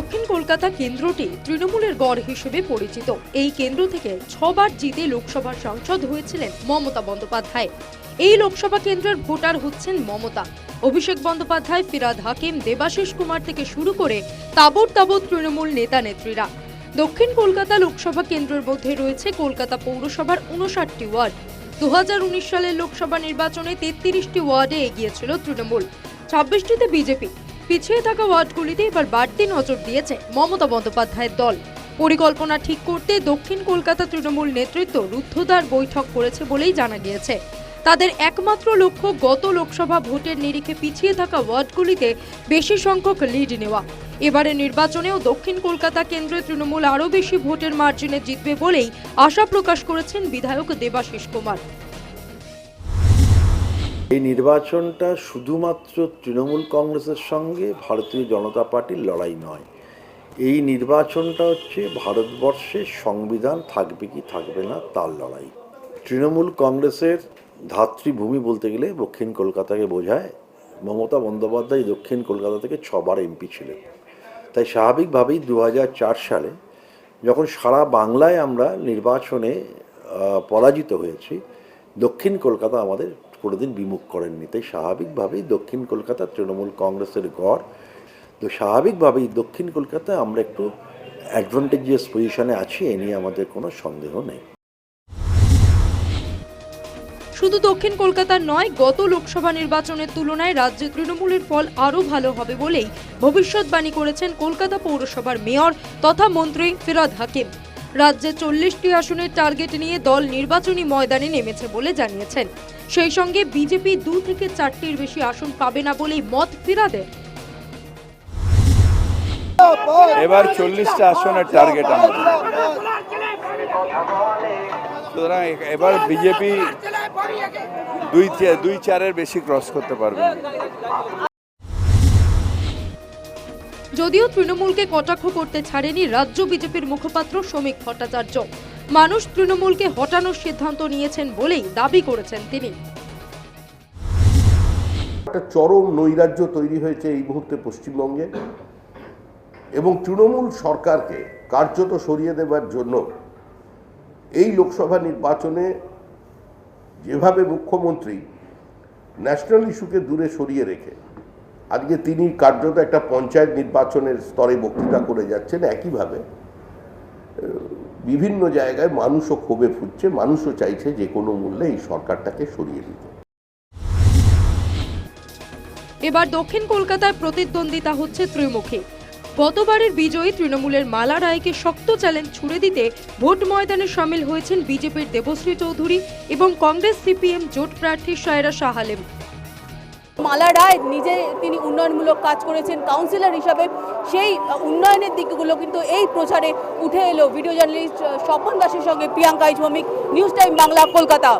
দক্ষিণ কলকাতা কেন্দ্রটি তৃণমূলের গড় হিসেবে পরিচিত। এই কেন্দ্র থেকে ছবার জিতে লোকসভার সাংসদ হয়েছিলেন মমতা বন্দ্যোপাধ্যায়। এই লোকসভা কেন্দ্রের ভোটার হচ্ছেন মমতা। অভিষেক বন্দ্যোপাধ্যায়, ফিরাদ হাকিম, দেবাশিস কুমার থেকে শুরু করে তাবর তাবর তৃণমূল নেতা নেত্রীরা দক্ষিণ কলকাতা লোকসভা কেন্দ্রের মধ্যে রয়েছে কলকাতা পৌরসভার উনষাটটি ওয়ার্ড। দু হাজার উনিশ সালের লোকসভা নির্বাচনে তেত্রিশটি ওয়ার্ডে এগিয়েছিল তৃণমূল। ছাব্বিশটিতে বিজেপি। পিছিয়ে থাকা ওয়ার্ডগুলিতে এবার বাড়তি নজর দিয়েছে মমতা বন্দ্যোপাধ্যায়ের দল। পরিকল্পনা ঠিক করতে দক্ষিণ কলকাতা তৃণমূল নেতৃত্ব রুদ্ধদ্বার বৈঠক করেছে বলেই জানা গিয়েছে। তাদের একমাত্র লক্ষ্য গত লোকসভা ভোটের নিরিখে পিছিয়ে থাকা ওয়ার্ডগুলিতে বেশি সংখ্যক লিড নেওয়া। এবারে নির্বাচনেও দক্ষিণ কলকাতা কেন্দ্রে তৃণমূল আরও বেশি ভোটের মার্জিনে জিতবে বলেই আশা প্রকাশ করেছেন বিধায়ক দেবাশিস কুমার। এই নির্বাচনটা শুধুমাত্র তৃণমূল কংগ্রেসের সঙ্গে ভারতীয় জনতা পার্টির লড়াই নয়। এই নির্বাচনটা হচ্ছে ভারতবর্ষের সংবিধান থাকবে কি থাকবে না তার লড়াই। তৃণমূল কংগ্রেসের ধাত্রীভূমি বলতে গেলে দক্ষিণ কলকাতাকে বোঝায় মমতা বন্দ্যোপাধ্যায় দক্ষিণ কলকাতা থেকে ছবার এমপি ছিলেন। তাই স্বাভাবিকভাবেই দু হাজার চার সালে যখন সারা বাংলায় আমরা নির্বাচনে পরাজিত হয়েছি, দক্ষিণ কলকাতা আমাদের কোনোদিন বিমুখ করেননি। তাই স্বাভাবিকভাবেই দক্ষিণ কলকাতা তৃণমূল কংগ্রেসের গড়। তো স্বাভাবিকভাবেই দক্ষিণ কলকাতায় আমরা একটু অ্যাডভান্টেজিয়াস পজিশনে আছি, এ নিয়ে আমাদের কোনো সন্দেহ নেই। শুধু দক্ষিণ কলকাতার নয়, গত লোকসভা নির্বাচনের তুলনায় রাজ্যে তৃণমূলের ফল আরও ভালো হবে বলেই ভবিষ্যৎবাণী করেছেন কলকাতা পৌরসভার মেয়র তথা মন্ত্রী ফিরাদ হাকিম। রাজ্যে চল্লিশটি আসনের টার্গেট নিয়ে দল নির্বাচনী ময়দানে নেমেছে বলে জানিয়েছেন। সেই সঙ্গে বিজেপি দু থেকে চারটির বেশি আসন পাবে না বলেই মত ফিরাদের। এবার চল্লিশটা আসনের টার্গেট সুতরাং এবার বিজেপি দুই দুই চারের বেশি ক্রস করতে পারবে। যদিও তৃণমূলকে কটাক্ষ করতে ছাড়েনি রাজ্য বিজেপির মুখপাত্র শ্রমিক ভট্টাচার্য। মানুষ তৃণমূলকে হটানোর সিদ্ধান্ত নিয়েছেন বলেই দাবি করেছেন তিনি। একটা চরম নৈরাজ্য তৈরি হয়েছে এই মুহূর্তে পশ্চিমবঙ্গে এবং তৃণমূল সরকারকে কার্যত সরিয়ে দেবার জন্য এই লোকসভা নির্বাচনে যেভাবে মুখ্যমন্ত্রী ন্যাশনাল ইস্যুকে দূরে সরিয়ে রেখে আজকে তিনি কার্যত একটা পঞ্চায়েত নির্বাচনের স্তরে বক্তৃতা করে যাচ্ছেন একইভাবে বিভিন্ন জায়গায় মানুষও ক্ষোভে ফুটছে, মানুষও চাইছে যে কোনো মূল্যে এই সরকারটাকে সরিয়ে দিতে। এবার দক্ষিণ কলকাতায় প্রতিদ্বন্দ্বিতা হচ্ছে ত্রিমুখী। গতবারের বিজয়ী তৃণমূলের মালা রায়কে শক্ত চ্যালেঞ্জ ছুড়ে দিতে ভোট ময়দানে সামিল হয়েছেন বিজেপির দেবশ্রী চৌধুরী এবং কংগ্রেস সিপিএম জোট প্রার্থী সায়রা শাহ আলেম মালা রায় নিজে তিনি উন্নয়নমূলক কাজ করেছেন কাউন্সিলর হিসাবে। সেই উন্নয়নের দিকগুলো কিন্তু এই প্রচারে উঠে এলো। ভিডিও জার্নালিস্ট স্বপন দাসের সঙ্গে প্রিয়াঙ্কা ইসমিক নিউজ টাইম বাংলা, কলকাতা।